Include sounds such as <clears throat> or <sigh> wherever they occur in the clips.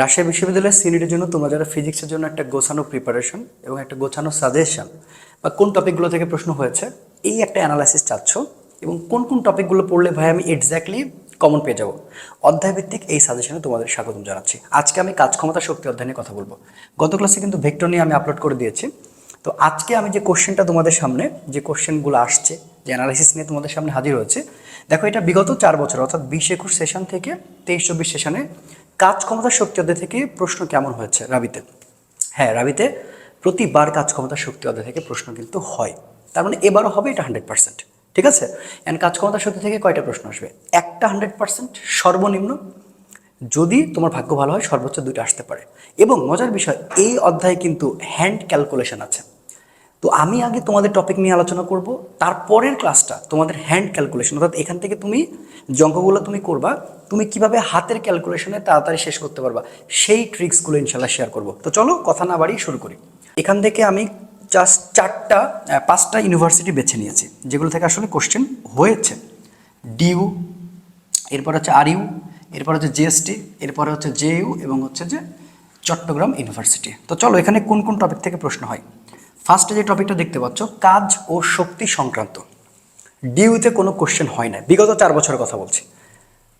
রাজশাহী বিশ্ববিদ্যালয়ের সিনিটের জন্য তোমরা যারা ফিজিক্সের জন্য একটা গোছানো প্রিপারেশন এবং একটা গোছানো সাজেশন বা কোন টপিকগুলো থেকে প্রশ্ন হয়েছে, এই একটা অ্যানালাইসিস চাচ্ছ এবং কোন কোন টপিকগুলো পড়লে ভাই আমি এক্স্যাক্টলি কমন পেয়ে যাব। অধ্যায়ভিত্তিক এই সাজেশনে তোমাদের স্বাগতম জানাচ্ছি। আজকে আমি কাজ ক্ষমতা শক্তি অধ্যয়নের কথা বলব। গত ক্লাসে কিন্তু ভেক্টর নিয়ে আমি আপলোড করে দিয়েছি। তো আজকে আমি যে কোশ্চেনটা তোমাদের সামনে, যে কোশ্চেনগুলো আসছে, যে অ্যানালাইসিস নিয়ে তোমাদের সামনে হাজির হয়েছে, দেখো এটা বিগত চার বছর, অর্থাৎ বিশ একুশ সেশন থেকে তেইশ চব্বিশ সেশনে কাজ ক্ষমতা শক্তি অধ্যায় থেকে প্রশ্ন কেমন হয়েছে রাবিতে? হ্যাঁ রাবিতে প্রতিবার কাজ ক্ষমতা শক্তি অধ্যায় থেকে প্রশ্ন কিন্তু হয়। তার মানে এবারও হবে এটা হান্ড্রেড পার্সেন্ট ঠিক আছে? অ্যান্ড কাজ ক্ষমতা শক্তি থেকে কয়টা প্রশ্ন আসবে? একটা হান্ড্রেড পার্সেন্ট সর্বনিম্ন, যদি তোমার ভাগ্য ভালো হয় সর্বোচ্চ দুইটা আসতে পারে। এবং মজার বিষয়, এই অধ্যায়ে কিন্তু হ্যান্ড ক্যালকুলেশন আছে। তো আমি আগে তোমাদের টপিক নিয়ে আলোচনা করব তারপরের ক্লাসটা তোমাদের হ্যান্ড ক্যালকুলেশন অর্থাৎ এখান থেকে তুমি যে অঙ্কগুলো তুমি করবা, তুমি কীভাবে হাতের ক্যালকুলেশনে তাড়াতাড়ি শেষ করতে পারবা, সেই ট্রিক্সগুলো ইনশাল্লাহ শেয়ার করব। তো চলো কথা না বাড়িয়ে শুরু করি। এখান থেকে আমি জাস্ট চারটা পাঁচটা ইউনিভার্সিটি বেছে নিয়েছি, যেগুলো থেকে আসলে কোশ্চেন হয়েছে। ডিউ এরপর হচ্ছে আর ইউ এরপর হচ্ছে জিএসটি এরপরে হচ্ছে জেইউ এবং হচ্ছে যে চট্টগ্রাম ইউনিভার্সিটি তো চলো এখানে কোন কোন টপিক থেকে প্রশ্ন হয়? ফার্স্টে যে টপিকটা দেখতে পাচ্ছ, কাজ ও শক্তি সংক্রান্ত। ডিউতে কোনো কোশ্চেন হয় না বিগত চার বছরের কথা বলছি।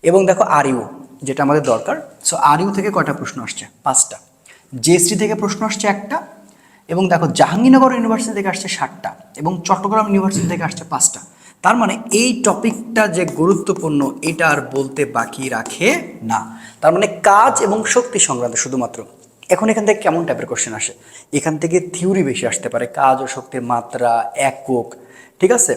এবং দেখো আরইউ যেটা আমাদের দরকার। সো আরইউ থেকে কয়টা প্রশ্ন আসছে? পাঁচটা। জিএসটি থেকে প্রশ্ন আসছে একটা। এবং দেখো, জাহাঙ্গীরনগর ইউনিভার্সিটি থেকে আসছে ষাটটা এবং চট্টগ্রাম ইউনিভার্সিটি থেকে আসছে পাঁচটা। তার মানে এই টপিকটা যে গুরুত্বপূর্ণ, এটা আর বলতে বাকি রাখে না। তার মানে কাজ এবং শক্তি সংক্রান্ত শুধুমাত্র। এখন এখান থেকে কেমন টাইপের কোশ্চেন আসে? এখান থেকে থিওরি বেশি আসতে পারে, কাজ ও শক্তির মাত্রা, একক, ঠিক আছে?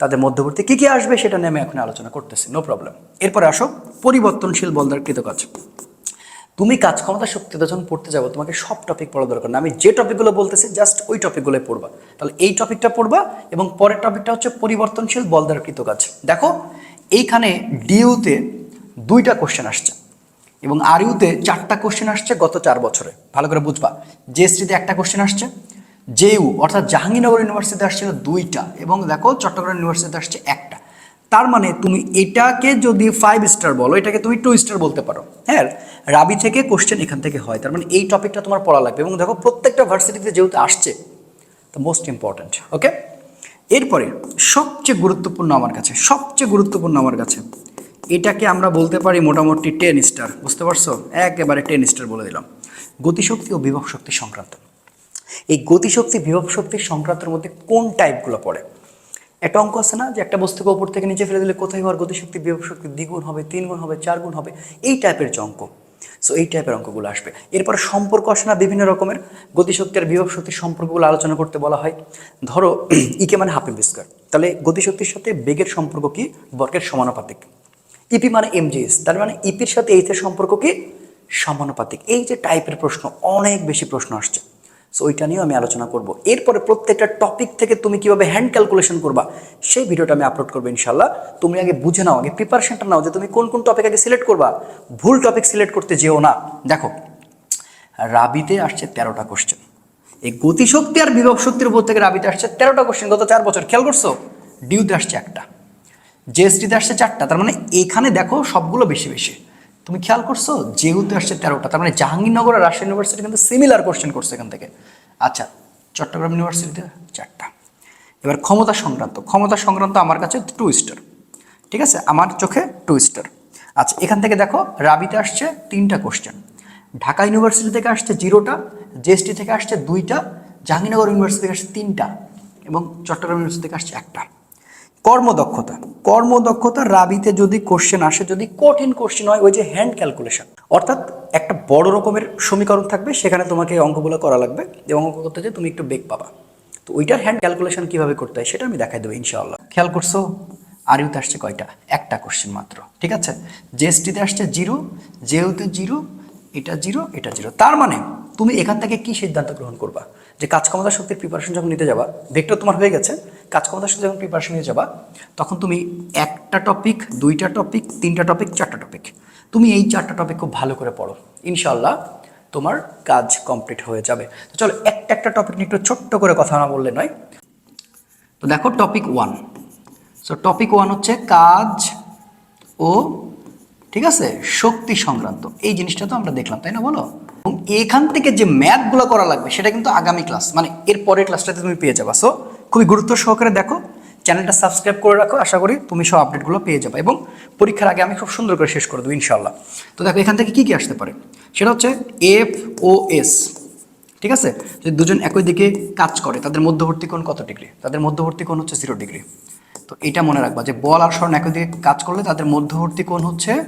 তাদের মধ্যবর্তী কী কী আসবে সেটা নিয়ে আমি এখন আলোচনা করতেছি নো প্রবলেম এরপরে আসো, পরিবর্তনশীল বলদার কৃতকাজ। তুমি কাজ ক্ষমতা শক্তিতে যখন পড়তে যাব, তোমাকে সব টপিক পড়া দরকার না। আমি যে টপিকগুলো বলতেছি জাস্ট ওই টপিকগুলো পড়বা। তাহলে এই টপিকটা পড়বা এবং পরের টপিকটা হচ্ছে পরিবর্তনশীল বলদার কৃতকাজ। দেখো, এইখানে ডিউতে দুইটা কোশ্চেন আসছে। এবং আরইউতে চারটা কোশ্চেন আসছে গত চার বছরে। ভালো করে বুঝবা। জিএসটিতে একটা কোশ্চেন আসছে জেইউ অর্থাৎ জাহাঙ্গীরনগর ইউনিভার্সিটিতে আসছিল দুইটা এবং দেখো চট্টগ্রাম ইউনিভার্সিটিতে আসছে একটা। তার মানে তুমি এটাকে যদি ফাইভ স্টার বলো, এটাকে তুমি টু স্টার বলতে পারো। হ্যাঁ রাবি থেকে কোশ্চেন এখান থেকে হয়। তার মানে এই টপিকটা তোমার পড়া লাগবে এবং দেখো প্রত্যেকটা ভার্সিটিতে যেহেতু আসছে দ্য মোস্ট ইম্পর্ট্যান্ট ওকে এরপরে সবচেয়ে গুরুত্বপূর্ণ আমার কাছে, সবচেয়ে গুরুত্বপূর্ণ আমার কাছে এটাকে আমরা বলতে পারি মোটামুটি টেন স্টার, বুঝতে পারছ? একেবারে টেন স্টার বলে দিলাম। গতিশক্তি ও বিভব শক্তি সংক্রান্ত। এই গতিশক্তি, বিভব শক্তির সংক্রান্তের মধ্যে কোন টাইপগুলো পড়ে? একটা অঙ্ক আছে না, যে একটা বস্তুকে ওপর থেকে নিচে ফেলে দিলে কোথায় হওয়ার গতিশক্তি, বিভব শক্তি দ্বিগুণ হবে তিন গুণ হবে চার গুণ হবে? এই টাইপের যে অঙ্ক। সো এই টাইপের অঙ্কগুলো আসবে। এরপর সম্পর্ক আসে না বিভিন্ন রকমের। গতিশক্তি আর বিভব শক্তির সম্পর্কগুলো আলোচনা করতে বলা হয়। ধরো <clears throat> ইকে মানে হাফ স্কোয়ার তাহলে গতিশক্তির সাথে বেগের সম্পর্ক কি? বর্গের সমানুপাতিক। ইপি মানে এমজিএস তার মানে ইপির সাথে এইচের সম্পর্ক কি সমানুপাতিক। এই যে টাইপের প্রশ্ন, অনেক বেশি প্রশ্ন আসছে। সো ওইটা নিয়েও আমি আলোচনা করব। এরপরে প্রত্যেকটা টপিক থেকে তুমি কীভাবে হ্যান্ড ক্যালকুলেশন করবা, সেই ভিডিওটা আমি আপলোড করব ইনশাল্লাহ তুমি আগে বুঝে নাও, আগে প্রিপারেশনটা নাও যে তুমি কোন কোন টপিক আগে সিলেক্ট করবা। ভুল টপিক সিলেক্ট করতে যেও না। দেখো, রাবিতে আসছে তেরোটা কোশ্চেন এই গতিশক্তি আর বিভব শক্তির উপর থেকে রাবিতে আসছে তেরোটা কোশ্চেন গত চার বছর, খেয়াল করছ? ডিউতে আসছে একটা। জিএসটিতে আসছে চারটা, তার মানে এখানে দেখো সবগুলো বেশি বেশি। তুমি খেয়াল করছ? যেহেতু আসছে তেরোটা, তার মানে জাহাঙ্গীরনগর আর রাজশাহী ইউনিভার্সিটি কিন্তু সিমিলার কোশ্চেন করছে এখান থেকে। আচ্ছা চট্টগ্রাম ইউনিভার্সিটিতে চারটা। এবার ক্ষমতা সংক্রান্ত ক্ষমতা সংক্রান্ত আমার কাছে টু স্টার ঠিক আছে? আমার চোখে টু স্টার আচ্ছা এখান থেকে দেখো, রাবিতে আসছে তিনটা কোশ্চেন ঢাকা ইউনিভার্সিটি থেকে আসছে জিরোটা জিএসটি থেকে আসছে দুইটা, জাহাঙ্গীরনগর ইউনিভার্সিটি থেকে আসছে তিনটা, এবং চট্টগ্রাম ইউনিভার্সিটি থেকে আসছে একটা। কর্মদক্ষতা। কর্মদক্ষতা রাবিতে যদি কোশ্চেন আসে, যদি কঠিন কোশ্চেন হয়, ওই যে হ্যান্ড ক্যালকুলেশন অর্থাৎ একটা বড় রকমের সমীকরণ থাকবে, সেখানে তোমাকে অঙ্কগুলো করা লাগবে। এবং অঙ্ক করতে যে তুমি একটু বেগ পাবা। তো ওইটার হ্যান্ড ক্যালকুলেশন কীভাবে করতে হয়, সেটা আমি দেখাই দেবো ইনশাআল্লাহ। খেয়াল করছ? আর ইউতে আসছে কয়টা? একটা কোশ্চেন মাত্র। ঠিক আছে? জিএসটিতে আসছে জিরো, জেউতে জিরো, এটা জিরো এটা জিরো। তার মানে তুমি এখান থেকে কি সিদ্ধান্ত গ্রহণ করবা? যে কাজ ক্ষমতা শক্তির প্রিপারেশন যখন নিতে যাবা ভেক্টর তোমার হয়ে গেছে কাজ ক্ষমতা শক্তি যখন প্রিপারেশন নিতে যাবা, তখন তুমি একটা টপিক দুইটা টপিক তিনটা টপিক চারটা টপিক তুমি এই চারটা টপিক খুব ভালো করে পড়ো। ইনশাল্লাহ তোমার কাজ কমপ্লিট হয়ে যাবে। তো চলো, একটা একটা টপিক নিয়ে একটু ছোট্ট করে কথা না বললে নয়। তো দেখো topic one so topic one হচ্ছে কাজ ও, ঠিক আছে, শক্তি সংক্রান্ত। এই জিনিসটা তো আমরা দেখলাম, তাই না বলো? এবং এখান থেকে যে ম্যাথগুলো করা লাগবে, সেটা কিন্তু আগামী ক্লাস মানে এর পরের ক্লাসটাতে তুমি পেয়ে যাবা। সো খুবই গুরুত্ব সহকারে দেখো। চ্যানেলটা সাবস্ক্রাইব করে রাখো। আশা করি তুমি সব আপডেটগুলো পেয়ে যাবে এবং পরীক্ষার আগে আমি খুব সুন্দর করে শেষ করে দেবো ইনশাল্লাহ তো দেখো, এখান থেকে কী কী আসতে পারে? সেটা হচ্ছে এফ ও এস ঠিক আছে? যদি দুজন একই দিকে কাজ করে, তাদের মধ্যবর্তী কোণ কত ডিগ্রি? তাদের মধ্যবর্তী কোণ হচ্ছে জিরো ডিগ্রি। তো এটা মনে রাখবা যে বল আর স্মরণ একই দিকে কাজ করলে তাদের মধ্যবর্তী কোণ হচ্ছে,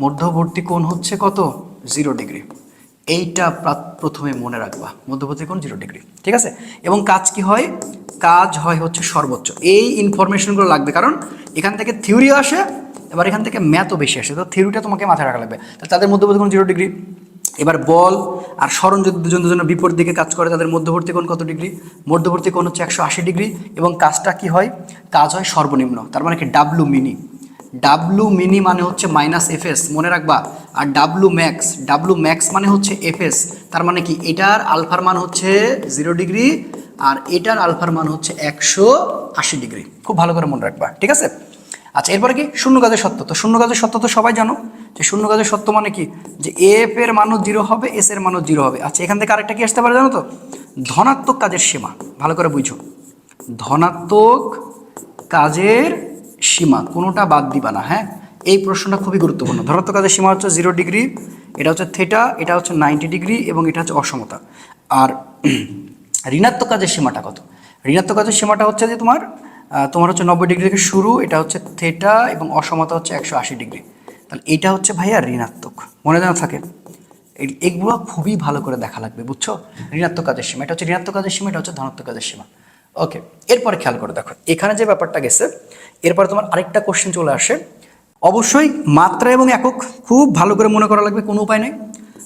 মধ্যবর্তী কোণ হচ্ছে কত? Zero degree. এইটা প্রা- প্রথমে মনে রাখবা। মধ্যবর্তী কোণ জিরো ডিগ্রি, ঠিক আছে? এবং কাজ কি হয়? কাজ হয় হচ্ছে সর্বোচ্চ। এই ইনফরমেশনগুলো লাগবে, কারণ এখান থেকে থিওরি আসে, এবার এখান থেকে ম্যাথও বেশি আসে। তো থিওরিটা তোমাকে মাথায় রাখা লাগবে। তাহলে তাদের মধ্যবর্তী কোণ জিরো ডিগ্রি এবার বল আর স্মরণ যদি দুজন দুজনের বিপরীত দিকে কাজ করে, তাদের মধ্যবর্তী কোণ কত ডিগ্রি মধ্যবর্তী কোণ হচ্ছে একশো আশি ডিগ্রি এবং কাজটা কি হয়? কাজ হয় সর্বনিম্ন, তার মানে কি? ডাব্লু মিনি ডাব্লু মিনি মানে হচ্ছে মাইনাস এফএস মনে রাখবা। আর ডাব্লু ম্যাক্স ডাব্লু ম্যাক্স মানে হচ্ছে এফএস তার মানে কি? এটার আলফার মান হচ্ছে জিরো ডিগ্রি আর এটার আলফার মান হচ্ছে একশো আশি ডিগ্রি। খুব ভালো করে মনে রাখবা, ঠিক আছে? আচ্ছা এরপরে কি? শূন্য কাজের সত্য। তো শূন্য কাজের সত্য তো সবাই জানো, যে শূন্য কাজের সত্য মানে কি? যে এফ এর মানও জিরো হবে, এস এর মানও জিরো হবে। আচ্ছা এখান থেকে আরেকটা কি আসতে পারে জানো তো? ধনাত্মক কাজের সীমা। ভালো করে বুঝো। ধনাত্মক কাজের সীমা, কোনোটা বাদ দিবা না হ্যাঁ? এই প্রশ্নটা খুবই গুরুত্বপূর্ণ। ধনাত্মক কাজের সীমা হচ্ছে জিরো ডিগ্রি, এটা হচ্ছে থেটা, এটা হচ্ছে নাইনটি ডিগ্রি, এবং এটা হচ্ছে অসমতা। আর ঋণাত্মক কাজের সীমাটা কত? ঋণাত্মক কাজের সীমাটা হচ্ছে যে তোমার তোমার হচ্ছে নব্বই ডিগ্রি থেকে শুরু, এটা হচ্ছে থেটা এবং অসমতা হচ্ছে একশো আশি ডিগ্রি। তাহলে এটা হচ্ছে ভাইয়া ঋণাত্মক। মনে যেন থাকে। এগুলো খুবই ভালো করে দেখা লাগবে, বুঝছ? ঋণাত্মক কাজের সীমা। এটা হচ্ছে ঋণাত্মক কাজের সীমা, এটা হচ্ছে ধনাত্মক কাজের সীমা। ওকে এরপরে খেয়াল করে দেখো। এখানে যে ব্যাপারটা গেছে, এরপরে তোমার আরেকটা কোশ্চেন চলে আসে। অবশ্যই মাত্রা এবং একক খুব ভালো করে মনে করা লাগবে, কোনো উপায় নেই।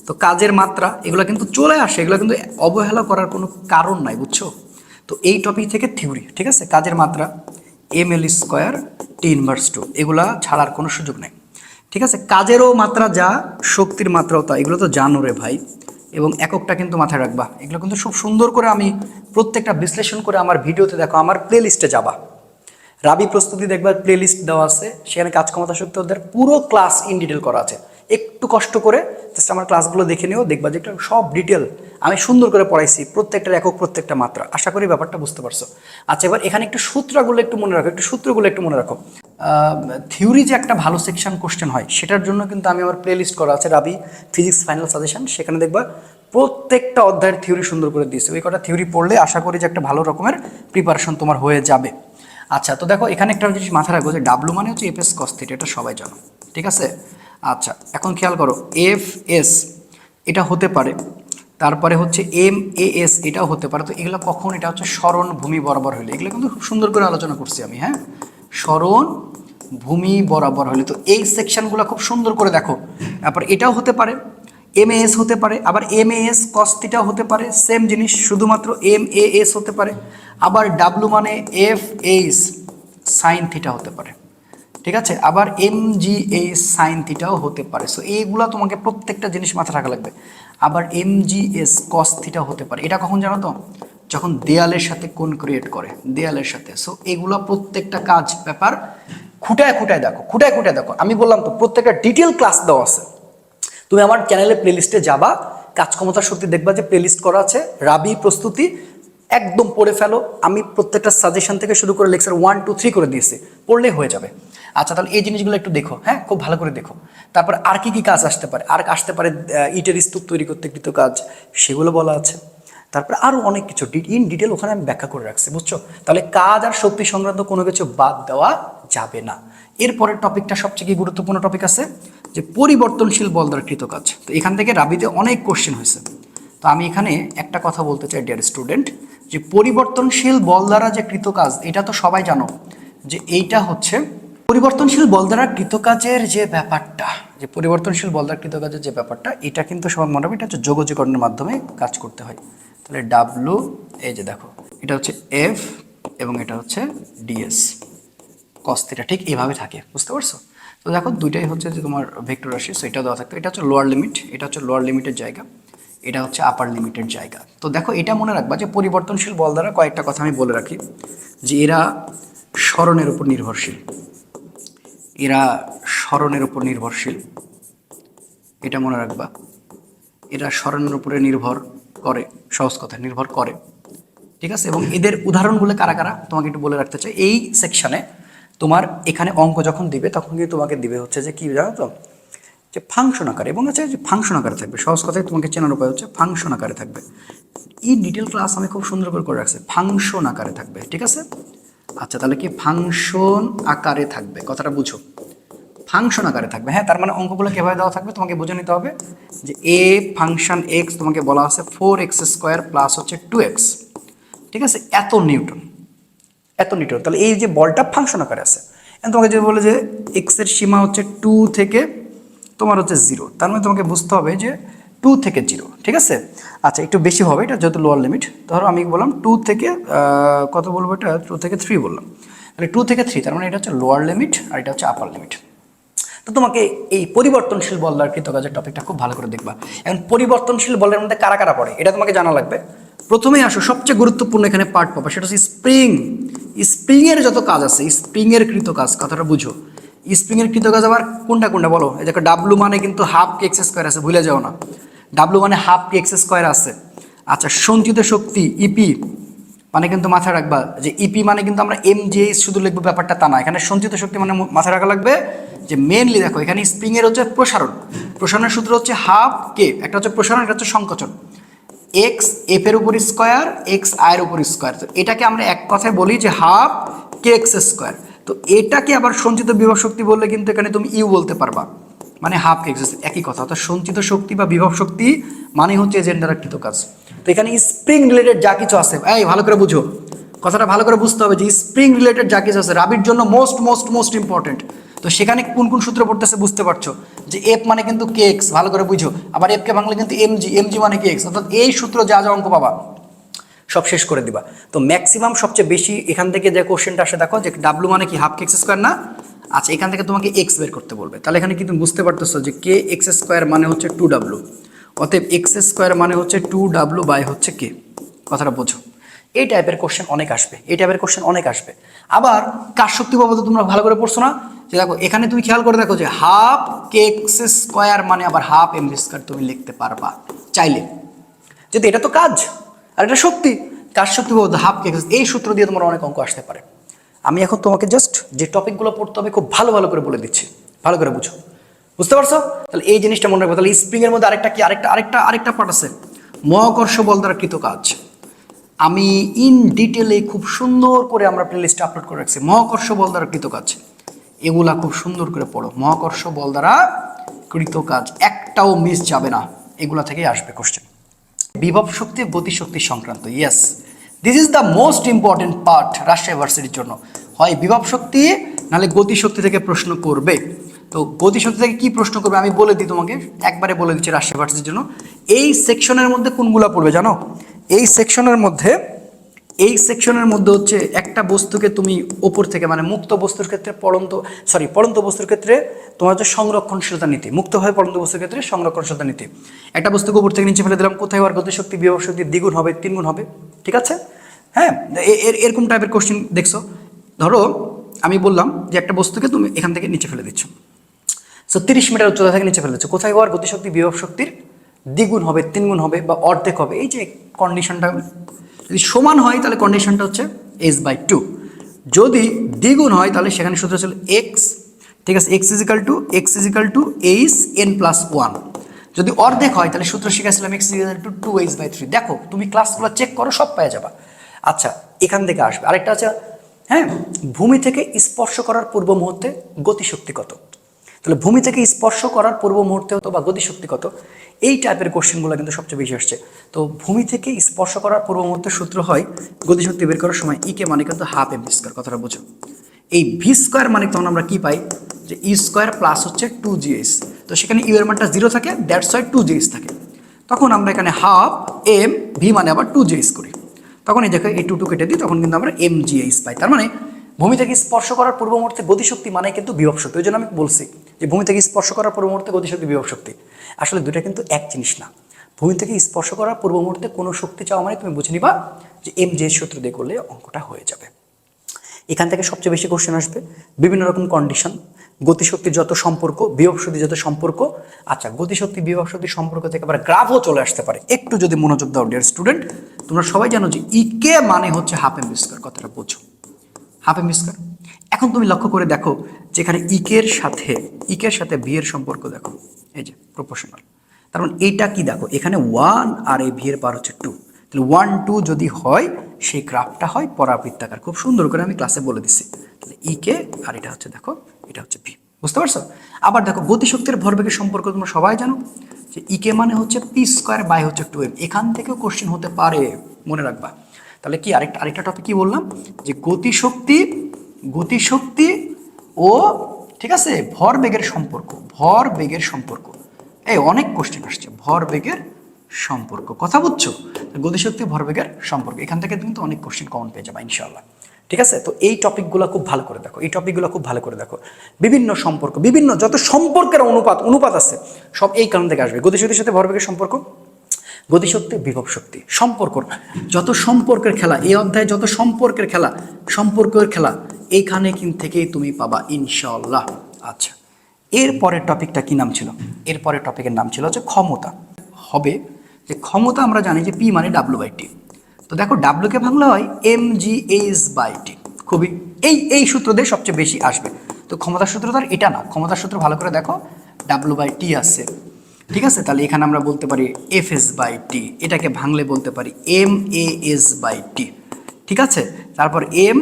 তো কাজের মাত্রা, এগুলো কিন্তু চলে আসে, এগুলো কিন্তু অবহেলা করার কোনো কারণ নাই, বুঝছ? তো এই টপিক থেকে থিওরি ঠিক আছে? কাজের মাত্রা M L square T inverse two এগুলা ছাড়ার কোনো সুযোগ নেই। ঠিক আছে? কাজেরও মাত্রা যা, শক্তির মাত্রাও তা, এগুলো তো জানো রে ভাই। এবং এককটা কিন্তু মাথায় রাখবা। এগুলো কিন্তু খুব সুন্দর করে আমি প্রত্যেকটা বিশ্লেষণ করে আমার ভিডিওতে দেখো, আমার প্লে লিস্টে যাবা। রাবি প্রস্তুতি দেখবার প্লে লিস্ট দেওয়া আছে, সেখানে কাজ ক্ষমতা শক্তি ওদের পুরো ক্লাস ইন ডিটেল করা আছে। একটু কষ্ট করে জাস্ট আমার ক্লাসগুলো দেখে নিও, দেখবা যে সব ডিটেল আমি সুন্দর করে পড়াইছি প্রত্যেকটা একক প্রত্যেকটা মাত্রা। আশা করি ব্যাপারটা বুঝতে পারছ। আচ্ছা এবার এখানে একটু সূত্রগুলো একটু মনে রাখো, একটু সূত্রগুলো একটু মনে রাখো। থিওরি যে একটা ভালো সেকশন কোশ্চেন হয়, সেটার জন্য কিন্তু আমি আমার প্লে লিস্ট করা আছে, রাবি ফিজিক্স ফাইনাল সাজেশন সেখানে দেখবা প্রত্যেকটা অধ্যায়ের থিওরি সুন্দর করে দিয়েছে। ওই কটা থিওরি পড়লে আশা করি যে একটা ভালো রকমের প্রিপারেশন তোমার হয়ে যাবে। আচ্ছা তো দেখো, এখানে একটা জিনিস মাথায় রাখব যে ডাব্লু মানে হচ্ছে এফ এস কস্থিট এটা সবাই জানো, ঠিক আছে? আচ্ছা এখন খেয়াল করো এফ এস এটা হতে পারে, তারপরে হচ্ছে এম এ এস এটাও হতে পারে, তো এগুলো কখন? এটা হচ্ছে স্মরণ ভূমি বরাবর হলে এগুলো কিন্তু খুব সুন্দর করে আলোচনা করছি আমি হ্যাঁ? স্মরণ ভূমি বরাবর হলে তো এই সেকশনগুলো খুব সুন্দর করে দেখো, তারপর এটাও হতে পারে এম এস হতে পারে, আবার এম এ এস কস্তিটাও হতে পারে সেম জিনিস, শুধুমাত্র এম এ এস হতে পারে, আবার ডাব্লু মানে এফ এইচ সাইন থিটা হতে পারে। ঠিক আছে? আবার এম জি এইচ সাইন থিটাও হতে পারে। সো এইগুলো তোমাকে প্রত্যেকটা জিনিস মাথায় রাখা লাগবে। আবার M G S cos theta হতে পারে। এটা কখন জানো তো? যখন দেয়ালের সাথে কোন ক্রিয়েট করে, দেয়ালের সাথে। সো এগুলো প্রত্যেকটা কাজ ব্যাপার খুঁটায় খুঁটায় দেখো, খুঁটায় খুঁটায় দেখো। আমি বললাম তো, প্রত্যেকটা ডিটেল ক্লাস দেওয়া আছে। তুমি আমার চ্যানেলে প্লেলিস্টে যাবা, কাজ ক্ষমতার শক্তি দেখবা যে প্লেলিস্ট করা আছে, রাবি প্রস্তুতি একদম পড়ে ফেলো। আমি প্রত্যেকটা সাজেশন থেকে শুরু করে লেকচার ওয়ান টু থ্রি করে দিয়েছি। পড়লে হয়ে যাবে। আচ্ছা তাহলে এই জিনিসগুলো একটু দেখো হ্যাঁ? খুব ভালো করে দেখো। তারপর আর কি কি কাজ আসতে পারে? আর আসতে পারে ইটের স্তূপ তৈরি করতে কৃত কাজ, সেগুলো বলা আছে। তারপরে আরও অনেক কিছু। ইন ডিটেল ওখানে আমি ব্যাখ্যা করে রাখছি, বুঝছ? তাহলে কাজ আর শক্তি সংক্রান্ত কোনো কিছু বাদ দেওয়া যাবে না। এরপরের টপিকটা সবচেয়ে গুরুত্বপূর্ণ টপিক আছে? যে পরিবর্তনশীল বল দ্বারা কৃত কাজ। তো এখান থেকে রাবিতে অনেক কোশ্চেন হয়েছে। তো আমি এখানে একটা কথা বলতে চাই ডিয়ার স্টুডেন্ট যে পরিবর্তনশীল বল দ্বারা যে কৃত কাজ এটা তো সবাই জানো, যে এইটা হচ্ছে পরিবর্তনশীল বল দ্বারা কৃতকাজের যে ব্যাপারটা, যে পরিবর্তনশীল বল দ্বারা কৃতকাজের যে ব্যাপারটা, এটা কিন্তু সবার মনে হবে, এটা হচ্ছে যোগজীকরণের মাধ্যমে কাজ করতে হয়। তাহলে ডাব্লু এই যে দেখো, এটা হচ্ছে এফ এবং এটা হচ্ছে ডিএস কস্তিটা ঠিক এইভাবে থাকে, বুঝতে পারছ? তো দেখো দুইটাই হচ্ছে যে তোমার ভেক্টর রাশি সো এটা দেওয়া থাকতো, এটা হচ্ছে লোয়ার লিমিট এটা হচ্ছে লোয়ার লিমিটের জায়গা। এটা হচ্ছে আপার লিমিটের জায়গা। তো দেখো, এটা মনে রাখবা যে পরিবর্তনশীল বল দ্বারা কয়েকটা কথা আমি বলে রাখি। যে এরা স্মরণের উপর নির্ভরশীল। এরা স্মরণের উপর নির্ভরশীল। এটা মনে রাখবা। এরা স্মরণের উপরে নির্ভর করে, সহজ কথা, নির্ভর করে। ঠিক আছে? এবং এদের উদাহরণগুলো কারা কারা? তোমাকে একটু বলে রাখতে চাই। এই সেকশানে তোমার এখানে অঙ্ক যখন দিবে, তখন কিন্তু তোমাকে দিবে হচ্ছে যে কি জানো তো? যে ফাংশন আকারে, এবং আছে যে ফাংশন আকারে থাকবে। সহজ কথায় তোমাকে চেনার উপায় হচ্ছে ফাংশন আকারে থাকবে। এই ডিটেল ক্লাস আমি খুব সুন্দর করে করে রাখছি। ফাংশন আকারে থাকবে, ঠিক আছে? আচ্ছা তাহলে কি ফাংশন আকারে থাকবে? কথাটা বুঝো। ফাংশন আকারে থাকবে। হ্যাঁ তার মানে অঙ্কগুলো কীভাবে দেওয়া থাকবে, তোমাকে বুঝে নিতে হবে যে এ ফাংশন এক্স তোমাকে বলা আছে ফোর এক্স স্কোয়ার প্লাস হচ্ছে টু এক্স ঠিক আছে? এত নিউটন। এত নিউটন। তাহলে এই যে বলটা ফাংশন আকারে আছে। তোমাকে যদি বলে যে এক্সের সীমা হচ্ছে টু থেকে তোমার হচ্ছে জিরো তার মানে তোমাকে বুঝতে হবে যে টু থেকে জিরো ঠিক আছে? আচ্ছা একটু বেশি হবে, এটা যেহেতু লোয়ার লিমিট ধরো আমি বললাম টু থেকে কত বলব এটা? টু থেকে থ্রি বললাম। তাহলে টু থেকে থ্রি তার মানে এটা হচ্ছে লোয়ার লিমিট আর এটা হচ্ছে আপার লিমিট তো তোমাকে এই পরিবর্তনশীল বলার কৃতকাজের টপিকটা খুব ভালো করে দেখবা। এখন পরিবর্তনশীল বলের মধ্যে কারা কারা পড়ে? এটা তোমাকে জানা লাগবে। প্রথমেই আসো, সবচেয়ে গুরুত্বপূর্ণ এখানে পার্ট পাবা, সেটা হচ্ছে স্প্রিং স্প্রিংয়ের যত কাজ আছে স্প্রিংয়ের কৃত কাজ, কথাটা বুঝো। স্প্রিংয়ের কৃত কাজ আবার কোনটা কোনটা বলো? এই দেখো ডাব্লু মানে কিন্তু হাফ কে এক্সেস স্কোয়ার আছে, ভুলে যাও না। ডাব্লু মানে হাফ কে এক্স স্কোয়ার আছে? আচ্ছা সঞ্চিত শক্তি ইপি মানে কিন্তু মাথায় রাখবা যে ইপি মানে কিন্তু আমরা এম জে শুধু লিখব, ব্যাপারটা তা না। এখানে সঞ্চিত শক্তি মানে মাথায় রাখা লাগবে যে মেনলি দেখো, এখানে স্প্রিং এর হচ্ছে প্রসারণ। প্রসারণের সূত্র হচ্ছে হাফ কে একটা হচ্ছে প্রসারণ, একটা হচ্ছে সংকোচন। এক্স এফ এর উপর স্কোয়ার এক্স আয়ের উপর স্কোয়ার তো এটাকে আমরা এক কথায় বলি যে হাফ কে এক্স স্কোয়ার তো এটাকে আবার সঞ্চিত বিভব শক্তি বললে কিন্তু এখানে তুমি ইউ বলতে পারবা। মানে হাফ কে এক্স একই কথা। অর্থাৎ সঞ্চিত শক্তি বা বিভব শক্তি মানে হচ্ছে এজেন্ট দ্বারা কৃত কাজ। তো এখানে স্প্রিং রিলেটেড যা কিছু আছে, এই ভালো করে বুঝো। কথাটা ভালো করে বুঝতে হবে যে স্প্রিং রিলেটেড যা কিছু আছে, রাবির জন্য মোস্ট মোস্ট মোস্ট ইম্পর্টেন্ট তো সেখানে কোন কোন সূত্র পড়তেছে বুঝতে পারছ? যে এফ মানে কিন্তু কে এক্স ভালো করে বুঝো। আবার এফ কে ভাঙলে কিন্তু এমজি এমজি মানে কে এক্স অর্থাৎ এই সূত্র যা যা অঙ্ক পাবা। সব শেষ করে দিবা। তো ম্যাক্সিমাম সবচেয়ে বেশি এখান থেকে যে কোশ্চেনটা আসে, দেখো যে ডাব্লু মানে কি? হাফ এক্স স্কোয়ার না? আচ্ছা এখান থেকে তোমাকে এক্স বের করতে বলবে। তাহলে এখানে কিন্তু বুঝতে পারতেছো যে কে এক্স স্কোয়ার মানে হচ্ছে টু ডাব্লু অতএব এক্স স্কোয়ার মানে হচ্ছে টু ডাব্লু বাই হচ্ছে কে কথাটা বোঝো। এই টাইপের কোশ্চেন অনেক আসবে। এই টাইপের কোশ্চেন অনেক আসবে। আবার কার শক্তি বাবদ তোমরা ভালো করে পড়ছো না? যে দেখো, এখানে তুমি খেয়াল করে দেখো যে হাফ কে এক্স স্কোয়ার মানে আবার হাফ এম স্কোয়ার তুমি লিখতে পারবা। চাইলে। যদি এটা তো কাজ। আর এটা শক্তি কাজ শক্তি বলতে হাফ এই সূত্র দিয়ে তোমার অনেক অঙ্ক আসতে পারে। আমি এখন তোমাকে জাস্ট যে টপিকগুলো পড়তে হবে খুব ভালো ভালো করে বলে দিচ্ছি। ভালো করে বুঝো। বুঝতে পারছ? তাহলে এই জিনিসটা মনে রাখব। তাহলে স্প্রিং এর মধ্যে আরেকটা কি? আরেকটা আরেকটা আরেকটা পার্ট আছে। মহাকর্ষ বল দ্বারা কৃত কাজ। আমি ইন ডিটেলে খুব সুন্দর করে আমরা প্লেলিস্টে আপলোড করে রাখছি। মহাকর্ষ বল দ্বারা কৃত কাজ। এগুলা খুব সুন্দর করে পড়ো। মহাকর্ষ বল দ্বারা কৃত কাজ। একটাও মিস যাবে না। এগুলা থেকেই আসবে কোশ্চেন বিভব শক্তি, গতিশক্তি গতি শক্তি সংক্রান্ত। Yes this is the most important part Rajshahi ভার্সিটির জন্য। হয় বিভব শক্তি, নাহলে গতিশক্তি থেকে প্রশ্ন করবে। তো গতিশক্তি থেকে কি প্রশ্ন করবে আমি বলে দিই তোমাকে, একবারে বলে দিচ্ছি রাজশাহী ভার্সিটির জন্য। এই সেকশনের মধ্যে কোনগুলো পড়বে জানো? এই সেকশনের মধ্যে এই সেকশনের মধ্যে হচ্ছে একটা বস্তুকে তুমি ওপর থেকে মানে মুক্ত বস্তুর ক্ষেত্রে পড়ন্ত সরি পড়ন্ত বস্তুর ক্ষেত্রে তোমার হচ্ছে সংরক্ষণশীলতা নীতি, মুক্ত হয় পড়ন্ত বস্তুর ক্ষেত্রে সংরক্ষণশীলতা নীতি। একটা বস্তুকে উপর থেকে নিচে ফেলে দিলাম, কোথায় আর গতিশক্তি বিভব শক্তি দ্বিগুণ হবে, তিনগুণ হবে, ঠিক আছে? হ্যাঁ এরকম টাইপের কোশ্চেন দেখছ। ধরো, আমি বললাম যে একটা বস্তুকে তুমি এখান থেকে নিচে ফেলে দিচ্ছ। সো তিরিশ মিটার উচ্চতা থেকে নিচে ফেলে দিচ্ছ। কোথায় হওয়ার গতিশক্তি বিভব শক্তির দ্বিগুণ হবে, তিনগুণ হবে বা অর্ধেক হবে, এই যে কন্ডিশনটা যদি সমান হয়, তাহলে কন্ডিশনটা হচ্ছে এস বাই টু যদি দ্বিগুণ হয়, তাহলে সেখানে সূত্র ছিল এক্স ঠিক আছে X equal to X equal to H N plus one যদি অর্ধেক হয়, তাহলে সূত্র শিখেছিলাম X equal to two H by three দেখো, তুমি ক্লাসগুলো চেক করো, সব পেয়ে যাবা। আচ্ছা এখান থেকে আসবে। আরেকটা আছে হ্যাঁ ভূমি থেকে স্পর্শ করার পূর্ব মুহূর্তে গতিশক্তি কত? তাহলে ভূমি থেকে স্পর্শ করার পূর্ব মুহূর্তে হতো বা গতিশক্তি কত? এই টাইপের কোশ্চেনগুলো কিন্তু সবচেয়ে বেশি আসছে। তো ভূমি থেকে স্পর্শ করার পূর্ব মুহূর্তে সূত্র হয় গতিশক্তি বের করার সময় ইকে মানে কিন্তু হাফ এম স্কোয়ার কথাটা বুঝো। এই ভি স্কোয়ার মানে তখন আমরা কি পাই? যে ই স্কোয়ার প্লাস হচ্ছে টু জিএস তো সেখানে ইউ এর মানটা জিরো থাকে দ্যাটস ওয়াই টু জিএস থাকে। তখন আমরা এখানে হাফ এম ভি মানে আবার টু জিএস করি। তখন এই দেখো এই টু টু কেটে দিই, তখন কিন্তু আমরা এম জিএস পাই। তার মানে ভূমি থেকে স্পর্শ করার পূর্ব মুহূর্তে গতিশক্তি মানে কিন্তু বিভব শক্তি ওই জন্য আমি বলছি যে ভূমি থেকে স্পর্শ করার পূর্ব মুহূর্তে গতিশক্তি বিভব শক্তি আসলে দুটা কিন্তু এক জিনিস না। ভূমি থেকে স্পর্শ করার পূর্ব মুহূর্তে কোনো শক্তি চাওয়া মানে তুমি বুঝে নিবা যে এম জে সূত্র দিয়ে করলে অঙ্কটা হয়ে যাবে। এখান থেকে সবচেয়ে বেশি কোশ্চেন আসবে, বিভিন্ন রকম কন্ডিশন গতিশক্তির যত সম্পর্ক বিভব শক্তি যত সম্পর্ক আচ্ছা গতিশক্তি বিভব শক্তি সম্পর্ক থেকে আবার গ্রাফও চলে আসতে পারে। একটু যদি মনোযোগ দাও ডিয়ার স্টুডেন্ট তোমরা সবাই জানো যে ইকে মানে হচ্ছে হাফ এম স্কোয়ার কথাটা বোঝো। হাফ এম স্কোয়ার এখন তুমি লক্ষ্য করে দেখো যেখানে ইকের সাথে ইকের সাথে বি এর সম্পর্ক দেখো। এই যে প্রপোর্শনাল তার মানে এইটা কি দেখো? এখানে ওয়ান আর এই এর পার হচ্ছে টু তাহলে ওয়ান টু যদি হয়, সেই গ্রাফটা হয় পরাবৃত্তাকার। খুব সুন্দর করে আমি ক্লাসে বলে দিচ্ছি তাহলে ইকে আর এটা হচ্ছে দেখো, এটা হচ্ছে ভি বুঝতে পারছ? আবার দেখো, গতিশক্তির ভরবেগের সম্পর্ক তোমরা সবাই জানো। যে ইকে মানে হচ্ছে পি স্কোয়ার বাই হচ্ছে টু এম এখান থেকেও কোশ্চেন হতে পারে, মনে রাখবা। তাহলে কি আরেকটা আরেকটা টপিক কি বললাম? যে গতিশক্তি গতিশক্তি ও, ঠিক আছে, ভর বেগের সম্পর্ক, ভর বেগের সম্পর্ক। এই অনেক কোশ্চেন আসছে, ভর বেগের সম্পর্ক। কথা বুঝছ? গতিশক্তি ভরবেগের সম্পর্ক। এখান থেকে কিন্তু অনেক কোশ্চেন কমন পেয়ে যাবে ইনশাল্লাহ ঠিক আছে? তো এই টপিকগুলো খুব ভালো করে দেখো। এই টপিকগুলো খুব ভালো করে দেখো। বিভিন্ন সম্পর্ক, বিভিন্ন যত সম্পর্কের অনুপাত অনুপাত আছে, সব এই কারণ থেকে আসবে। গতিশক্তির সাথে ভরবেগের সম্পর্ক? গতিশক্তি, বিভব শক্তি, সম্পর্ক। যত সম্পর্কের খেলা, এই অধ্যায়ে যত সম্পর্কের খেলা সম্পর্কের খেলা, এইখানে কিন থেকেই তুমি পাবা ইনশাল্লাহ আচ্ছা এর পরের টপিকটা কি নাম ছিল? এর পরের টপিকের নাম ছিল হচ্ছে ক্ষমতা। হবে যে ক্ষমতা আমরা জানি যে পি মানে ডাব্লু বাই টি তো দেখো ডাব্লুকে ভাঙলে হয় M G H by T খুবই, এই এই সূত্র দিয়ে সবচেয়ে বেশি আসবে। তো ক্ষমতার সূত্র তো এটা না। ক্ষমতার সূত্র ভালো করে দেখো ডাব্লু বাই টি আছে। ঠিক আছে? তাহলে এখানে আমরা বলতে পারি এফ এস বাই টি এটাকে ভাঙলে বলতে পারি M A S by T ঠিক আছে? তারপর M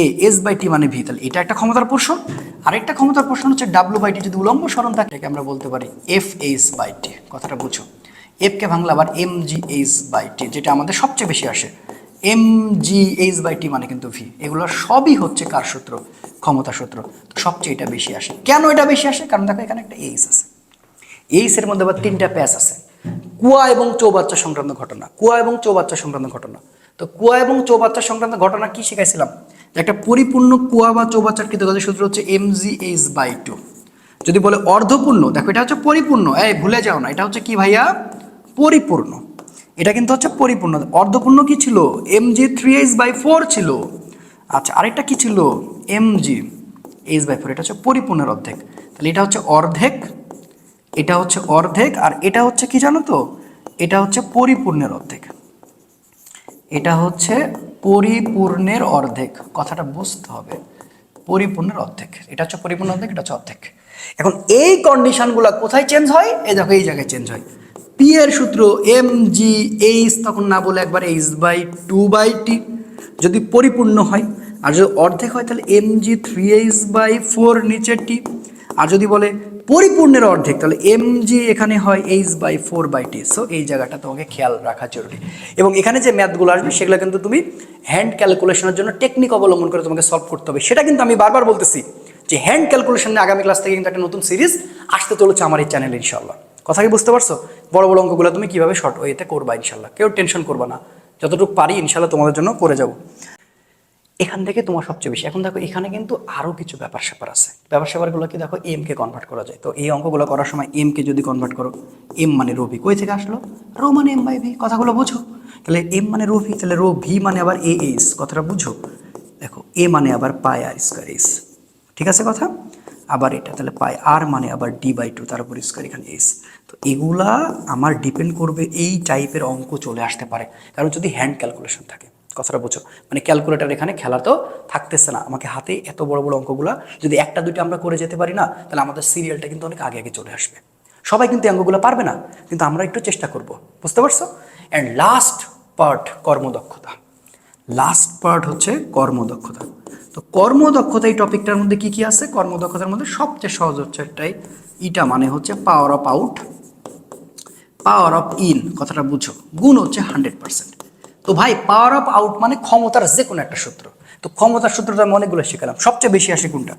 A S by T মানে ভি তাহলে এটা একটা ক্ষমতার পোর্শন। আরেকটা ক্ষমতার পোর্শন হচ্ছে ডাব্লু বাই টি যদি উলম্ব সরণ থাকে, এটাকে আমরা বলতে পারি এফ এইচ বাই টি কথাটা বুঝো। এফকে ভাঙলে আবার M G H by T যেটা আমাদের সবচেয়ে বেশি আসে। M G H by T মানে কিন্তু ভি এগুলো সবই হচ্ছে কার সূত্র? ক্ষমতা সূত্র। সবচেয়ে এটা বেশি আসে। কেন এটা বেশি আসে? কারণ দেখো এখানে একটা এইচ আছে। এইসের মধ্যে আবার তিনটা প্যাচ আছে। কুয়া এবং চৌবাচ্চা সংক্রান্ত ঘটনা। কুয়া এবং চৌবাচ্চা সংক্রান্ত ঘটনা। তো কুয়া এবং চৌবাচ্চা সংক্রান্ত ঘটনা কি শিখাইছিলাম? একটা পরিপূর্ণ কুয়া বা চৌবাচ্চার কৃতকাজের সূত্র হচ্ছে M G H by two যদি বলে অর্ধপূর্ণ, দেখো এটা হচ্ছে পরিপূর্ণ। এই, ভুলে যাও না, এটা হচ্ছে কি ভাইয়া? পরিপূর্ণ। এটা কিন্তু হচ্ছে পরিপূর্ণ। অর্ধপূর্ণ কি ছিল? M G three H by four ছিল। আচ্ছা আরেকটা কি ছিল? M G H by four এটা হচ্ছে পরিপূর্ণের অর্ধেক। তাহলে এটা হচ্ছে অর্ধেক এটা হচ্ছে অর্ধেক আর এটা হচ্ছে কি জানো তো? এটা হচ্ছে পরিপূর্ণের অর্ধেক। এটা হচ্ছে পরিপূর্ণের অর্ধেক। কথাটা বুঝতে হবে। পরিপূর্ণের অর্ধেক। এটা হচ্ছে পরিপূর্ণ অর্ধেক, এটা হচ্ছে অর্ধেক। এখন এই কন্ডিশনগুলো কোথায় চেঞ্জ হয়? এই দেখো, এই জায়গায় চেঞ্জ হয়। পি এর সূত্র এম জি এইচ তখন না বলে একবার H by two by T যদি পরিপূর্ণ হয়, আর যদি অর্ধেক হয় তাহলে M G three H by four নিচের টি আর যদি বলে পরিপূর্ণের অর্ধেক, তাহলে এম জি এখানে হয় H by four by T so এই জায়গাটা তোমাকে খেয়াল রাখা জরুরি। এবং এখানে যে ম্যাথগুলো আসবে, সেগুলো কিন্তু তুমি হ্যান্ড ক্যালকুলেশনের জন্য টেকনিক অবলম্বন করে তোমাকে সলভ করতে হবে। সেটা কিন্তু আমি বারবার বলতেছি যে হ্যান্ড ক্যালকুলেশন আগামী ক্লাস থেকে কিন্তু একটা নতুন সিরিজ আসতে চলেছে আমার এই চ্যানেলে ইনশাল্লাহ কথা কি বুঝতে পারছ? বড় বড় অঙ্কগুলো তুমি কীভাবে শর্ট ওয়েতে করবা ইনশাল্লাহ কেউ টেনশন করবা না। যতটুকু পারি ইনশাল্লাহ তোমাদের জন্য করে যাব। এখান থেকে তোমার সবচেয়ে বেশি। এখন দেখো, এখানে কিন্তু আরও কিছু ব্যাপার স্যাপার আছে। ব্যাপার স্যাপারগুলো কি দেখো এম কে কনভার্ট করা যায়। তো এই অঙ্কগুলো করার সময় এম কে যদি কনভার্ট করো এম মানে রো ভি কই থেকে আসলো? রো মানে এম বাই ভি কথাগুলো বুঝো। তাহলে এম মানে রো ভি তাহলে রো ভি মানে আবার এ এইস কথাটা বুঝো। দেখো এ মানে আবার পাই আর স্কোয়ার এইস ঠিক আছে কথা? আবার এটা, তাহলে পাই আর মানে আবার ডি বাই টু তার উপর স্কোয়ার এখানে এস তো এগুলা আমার ডিপেন্ড করবে এই টাইপের অঙ্ক চলে আসতে পারে। কারণ যদি হ্যান্ড ক্যালকুলেশন থাকে কথাটা বুঝো। মানে ক্যালকুলেটার এখানে খেলা তো থাকতেছে না। আমাকে হাতে এত বড় বড় অঙ্কগুলা, যদি একটা দুইটা আমরা করে যেতে পারি না, তাহলে আমাদের সিরিয়ালটা কিন্তু অনেক আগে আগে চলে আসবে। সবাই কিন্তু অঙ্কগুলো পারবে না, কিন্তু আমরা একটু চেষ্টা করব। বুঝতে পারছ? অ্যান্ড লাস্ট পার্ট কর্মদক্ষতা। লাস্ট পার্ট হচ্ছে কর্মদক্ষতা। তো কর্মদক্ষতা এই টপিকটার মধ্যে কি কি আছে? কর্মদক্ষতার মধ্যে সবচেয়ে সহজ হচ্ছে একটাই। ইটা মানে হচ্ছে power of out power of in কথাটা বুঝো। গুণ হচ্ছে হান্ড্রেড পার্সেন্ট তো ভাই পাওয়ার অফ আউট মানে ক্ষমতার যে কোনো একটা সূত্র। তো ক্ষমতার সূত্রটা আমি অনেকগুলো শিখালাম। সবচেয়ে বেশি আসে কোনটা?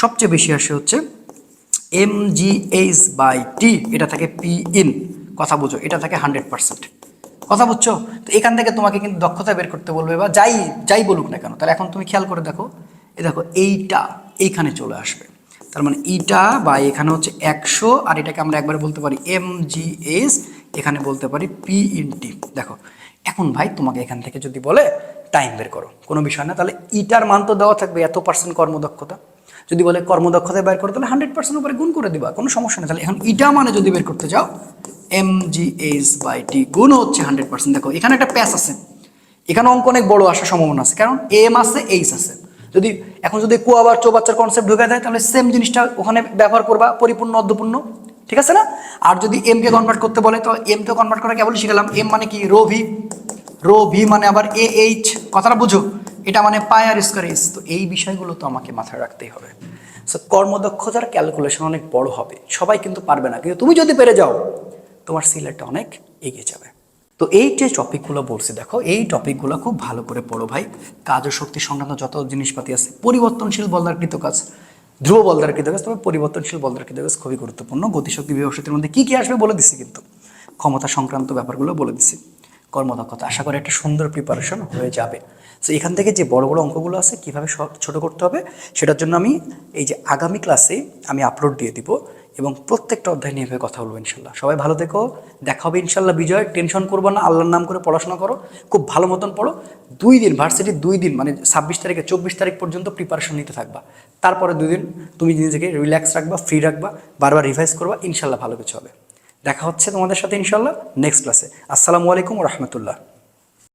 সবচেয়ে বেশি আসে হচ্ছে M G H by T এটা থাকে পি ইন কথা বুঝো, এটা থাকে হান্ড্রেড পার্সেন্ট কথা বুঝছ? তো এখান থেকে তোমাকে কিন্তু দক্ষতা বের করতে বলবে বা যাই যাই বলুক না কেন, তাহলে এখন তুমি খেয়াল করে দেখো। এ দেখো, এইটা এইখানে চলে আসবে। তার মানে ইটা বা এখানে হচ্ছে একশো, আর এটাকে আমরা একবার বলতে পারি এম জি এস এখানে বলতে পারি পি ইন টি দেখো এখন ভাই তোমাকে এখান থেকে যদি বলে টাইম বের করো। কোনো বিষয় না, তাহলে ইটার মান তো দেওয়া থাকবে, এত পার্সেন্ট কর্মদক্ষতা। যদি বলে কর্মদক্ষতা বের করো, তাহলে হান্ড্রেড পার্সেন্ট উপরে গুণ করে দিবা, কোনো সমস্যা নেই। তাহলে এখন ইটা মানে যদি বের করতে যাও M G H by T গুণ হচ্ছে হান্ড্রেড পার্সেন্ট দেখো, এখানে একটা প্যাস আছে। এখানে অঙ্ক অনেক বড় আসার সম্ভাবনা আছে, কারণ এম আছে এইচ আছে। যদি, এখন যদি কুয়াবার চৌবাচ্চার কনসেপ্ট ঢুকে দেয়, তাহলে সেম জিনিসটা ওখানে ব্যবহার করবা, পরিপূর্ণ, অর্ধপূর্ণ। ঠিক আছে না? আর যদি এম কে কনভার্ট করতে বলে, তো এম কে কনভার্ট করা কেবল শিখালাম এম মানে কি? রো ভি রো ভি মানে আবার এ এইচ কথাটা বুঝো। এটা মানে পাই আর তো এই বিষয়গুলো তো আমাকে মাথায় রাখতেই হবে। সো কর্মদক্ষতার ক্যালকুলেশন অনেক বড় হবে। সবাই কিন্তু পারবে না। কিন্তু তুমি যদি পেরে যাও, তোমার সিলেটটা অনেক এগিয়ে যাবে। তো এই যে টপিকগুলো বলছি, দেখো, এই টপিকগুলো খুব ভালো করে পড়ো ভাই। কাজ ও শক্তি সংক্রান্ত যত জিনিসপাতি আছে, পরিবর্তনশীল বলদারকৃত কাজ ধ্রুব বলদার কাজ তবে পরিবর্তনশীল বলদার কাজ খুবই গুরুত্বপূর্ণ। গতিশক্তি বিভবশক্তির মধ্যে কী কী আসবে বলে দিছি কিন্তু। ক্ষমতা সংক্রান্ত ব্যাপারগুলো বলে দিছি। কর্মদক্ষতা, আশা করি একটা সুন্দর প্রিপারেশন হয়ে যাবে। সো এখান থেকে যে বড় বড় অঙ্কগুলো আছে, কীভাবে ছোট করতে হবে, সেটার জন্য আমি এই যে আগামী ক্লাসে আমি আপলোড দিয়ে দিব। এবং প্রত্যেকটা অধ্যায় নিয়ে কথা বলব ইনশাল্লাহ। সবাই ভালো থেকো, দেখা হবে ইনশাল্লাহ বিজয়। টেনশন করব না, আল্লাহর নাম করে পড়াশোনা করো, খুব ভালো মতন পড়ো। দুই দিন ভার্সিটির দুই দিন মানে ছাব্বিশ তারিখে চব্বিশ তারিখ পর্যন্ত প্রিপারেশন নিতে থাকবা। তারপরে দুই দিন তুমি নিজেকে রিল্যাক্স রাখবা ফ্রি রাখবা, বারবার রিভাইজ করবা, ইনশাল্লাহ ভালো কিছু হবে। দেখা হচ্ছে তোমাদের সাথে ইনশাল্লাহ নেক্সট ক্লাসে আসসালামু আলাইকুম রহমতুল্লাহ।